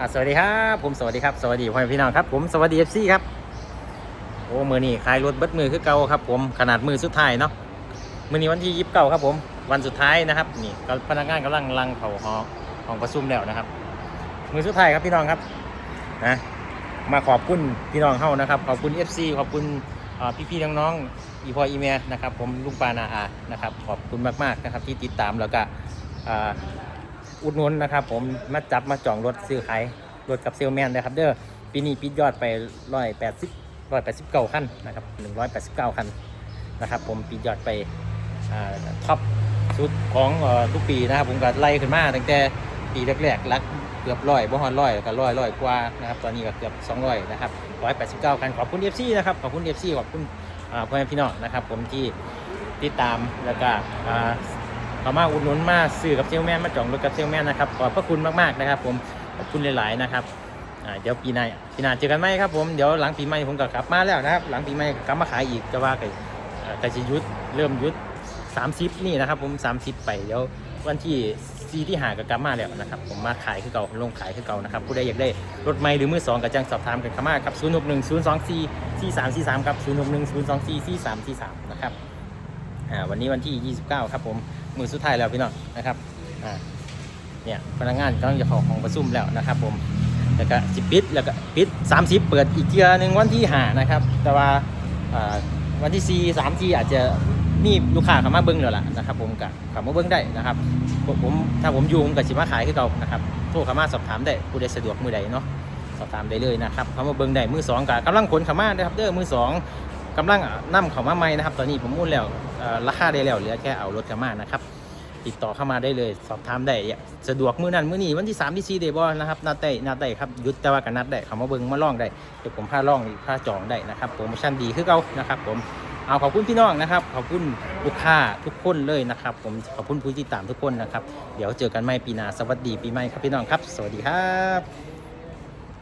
อะสวัสดีครับผมสวัสดีครับสวัสดีพ่อแม่พี่น้องครับผมสวัสดีเอฟซีครับโอ้มือนี่ขายรถเบิดมือคือเก่าครับ ผมขนาดมือสุดท้ายเนาะมือนี้วันที่ยิบเก้าครับผมวันสุดท้ายนะครับนี่พนักงานกำลังลังเขาหอของประชุมแล้วนะครับ มือสุดท้ายครับพี่น้องครับนะมาขอบคุณพี่น้องเฮานะครับขอบคุณ FC ขอบคุณอ่พี่ๆน้องๆอีพออีเมียนะครับผมลุงปานาอานะครับขอบคุณมากๆนะครับที่ติดตามแล้วก็ อุดหนุนนะครับ ผมมาจับมาจองรถซื้อขายรถกับเซลแมนนะครับ เด้อปีนี้ปิดยอดไปร้อยแปดสิบร้อยแปดสิบเก้าคันนะครับหนึ่งร้อยแปดสิบเก้าคันนะครับ ผมปิดยอดไปอ่าท็อปสุดของอทุกปีนะครับผมก็ไล่ขึ้นมาตั้งแต่ปีแรกๆลักเกือบร้อยบ่ฮอนร้อยก็ร้อยร้อยกว่านะครับตอนนี้ก็เกือบสองร้อยนะครับร้อยแปดสิบเก้าคันขอบคุณเอฟซีนะครับขอบคุณเอฟซีขอบคุณอ่าพ่อแม่พี่น้องนะครับ ผมที่ติดตามแล้วก็อ่า ขอมาอุดหนุนมาซื้อกับเซลแมนมาจองรถกับเซลแมนนะครับขอบพระคุณมากๆนะครับ ผมขอบคุณหลาย ๆ นะครับเดี๋ยวปีหน้าปีหน้าเจอกันไหมครับผมเดี๋ยวหลังปีใหม่ผมก็กลับมาแล้วนะครับ หลังปีใหม่กลับมาขายอีกจะว่ากันก็จะยุดเริ่มยุด30 นี่นะครับ ผม 30 ไปเดี๋ยววันที่ซีที่หาก็กลับมาแล้วนะครับ ผมมาขายคือเก่าลงขายคือเก่านะครับผู้ใดอยากได้รถใหม่หรือมือสองก็จังสอบถามกันเข้ามาครับ 0 6 1 0 2 4 4 3 4 3ครับ0 6 1 0 2 4 4 3 4 3นะครับ อ่าวันนี้วันที่ 29 ครับผมมือสุดท้ายแล้วพี่น้องนะครับอ่าเนี่ยพนักงานกำลังจะเข้าห้องประชุมแล้วนะครับผมแล้วก็สิปิดแล้วก็ปิด 30 เปิดอีกเทียหนึ่งวันที่หานะครับ แต่ว่าวันที่4 3ที่อาจจะมีลูกค้าเข้ามาเบิ้งแล้วล่ะนะครับผมกับเข้ามาเบิ้งได้นะครับผมผมถ้าผมอยู่ผมกับสิมาขายคือเก่านะครับโทรเข้ามาสอบถามได้ผู้ใดสะดวกมือใดเนาะสอบถามได้เลยนะครับเข้ามาเบิ้งได้มือสองกับกำลังขนเข้ามานะครับเด้อมือสอง กำลังนํเข้ามาใหม่นะครับ ตอนนี้ผมมุ่นแล้วราคาได้แล้วเหลือแค่เอารถเข้ามานะครับ ติดต่อเข้ามาได้เลยสอบถามได้สะดวกมือนั้นมือนี้วันที่3ที่4เดบอนะครับนัดได้นัดได้ครับหยุดแต่ว่ากันนัดได้เขามาเบิ้งมาล่องได้เดี๋ยวผมพาล่องพาจองได้นะครับโปรโมชั่นดีคือเก่านะครับ ผมเอาขอบคุณพี่น้องนะครับ ขอบคุณลูกค้าทุกคนเลยนะครับ ผมขอบคุณผู้ที่ตามทุกคนนะครับ เดี๋ยวเจอกันใหม่ปีหน้าสวัสดีปีใหม่ครับพี่น้องครับ สวัสดีครับ